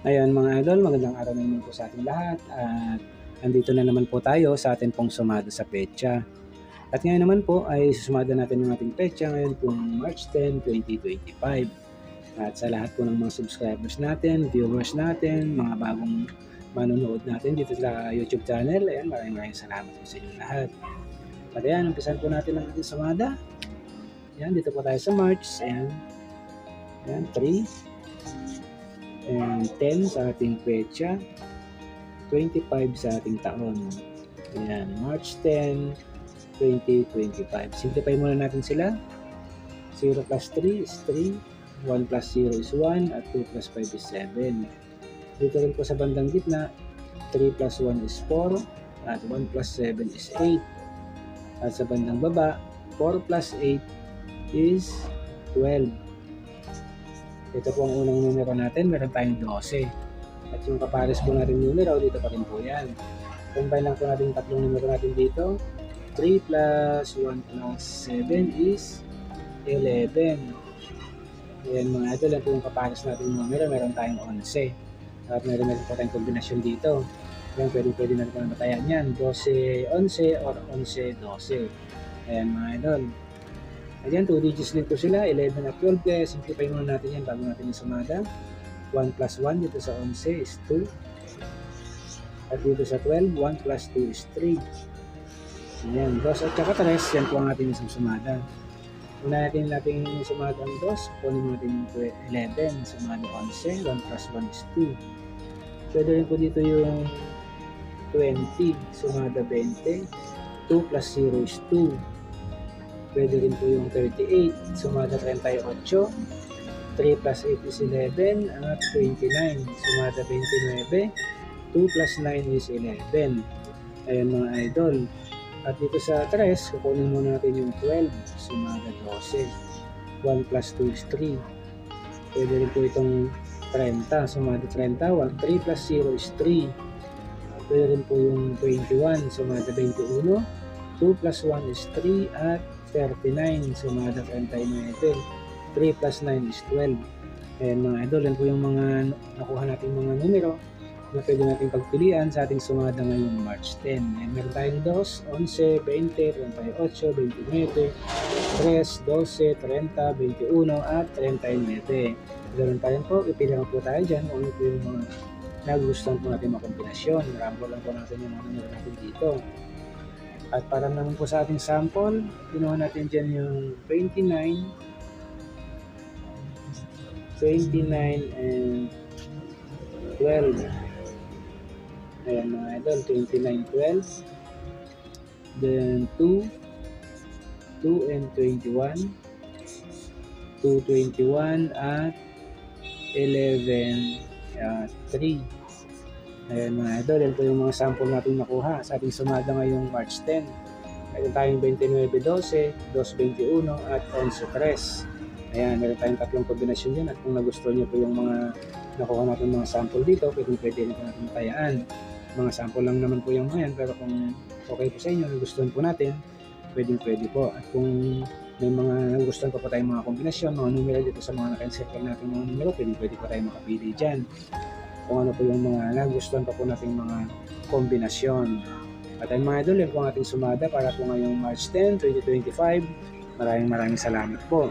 Ayan mga idol, magandang araw na naman po sa ating lahat at andito na naman po tayo sa ating pong sumada sa petsa. At ngayon naman po ay susumada natin ang ating petsa ngayon pong March 10, 2025. At sa lahat po ng mga subscribers natin, viewers natin, mga bagong manonood natin dito sa YouTube channel, ayan maraming maraming salamat po sa inyo lahat. At ayan, umpisan po natin ang ating sumada. Ayan, dito po tayo sa March. Ayan. Ayan, 3, and 10 sa ating petsa, 25 sa ating taon. Ayan, March 10, 2025. Simplify muna natin sila. 0 plus 3 is 3, 1 plus 0 is 1, at 2 plus 5 is 7. Dito rin po sa bandang gitna, 3 plus 1 is 4, at 1 plus 7 is 8. At sa bandang baba, 4 plus 8 is 12. Ito po ang unang numero natin, meron tayong 12. At yung kapares po natin numero, dito pa rin po yan. Combine lang po natin tatlong numero natin dito. 3 plus 1 plus 7 is 11. Ayan mga idol, yan po yung kapares natin numero, meron tayong 11. At meron meron po tayong kombinasyon dito. Yan, pwede pwede na rin matayan yan. 12, 11 or 11, 12. Ayan mga idol. Ayan, 2 digits din po sila, 11 at 12. Kaya simplify muna natin yan bago natin yung sumada. 1 plus 1 dito sa 11 is 2. At dito sa 12, 1 plus 2 is 3. Ayan, 2 at saka 3, yan po ang ating isang sumada. Una natin natin yung sumada ang 2, kunin natin yung 11, sumada 11, 1 plus 1 is 2. Pwede rin po dito yung 20, sumada 20, 2 plus 0 is 2. Pwede rin po yung 38, sumada 38, 3 plus 8 is 11, at 29, sumada 29, 2 plus 9 is 11. Ayan mga idol. At dito sa 3, kukunin muna natin yung 12, sumada 12. 1 plus 2 is 3. Pwede rin po itong 30, sumada 30. 1, 3 plus 0 is 3. Pwede rin po yung 21, sumada 21. 2 plus 1 is 3 at 39, sumada 39. 3 plus 9 is 12. Ayan mga idol, yan po yung mga nakuha nating mga numero na pwede natin pagpilian sa ating sumada ngayong March 10. Ayan, meron tayong 2, 11, 20, 38, 29, 3, 12, 30, 21, at 39. Ganun pa rin po, ipili po tayo dyan kung ano po yung mga nagustuhan po natin mga kombinasyon. Rambo lang po natin yung mga numero natin dito. At para naman po sa ating sample, ginawa natin dyan yung 29, 29 and 12. Ayan mga idol, 29, 12. Then 2, 2 and 21. 2, 21 at 11 at 3. Ayan mga idol, yan po yung mga sample natin nakuha sa ating sumada ngayong March 10. Meron tayong 29-12, 2-21 at 11-3. Ayan, meron tayong tatlong kombinasyon dyan at kung nagustuhan niyo po yung mga nakuha natin mga sample dito, pwede pwede po natin matayaan. Mga sample lang naman po yung mga yan, pero kung okay po sa inyo, nagustuhan po natin, pwede pwede po. At kung may mga nagustuhan pa po tayong mga kombinasyon, mga numero dito sa mga naka-encircle natin mga numero, pwede pwede po tayo makapili dyan. Kung ano po yung mga nagustuhan pa po nating mga kombinasyon. At ayun mga idol, yan po ang ating sumada para po ngayong March 10, 2025. Maraming maraming salamat po.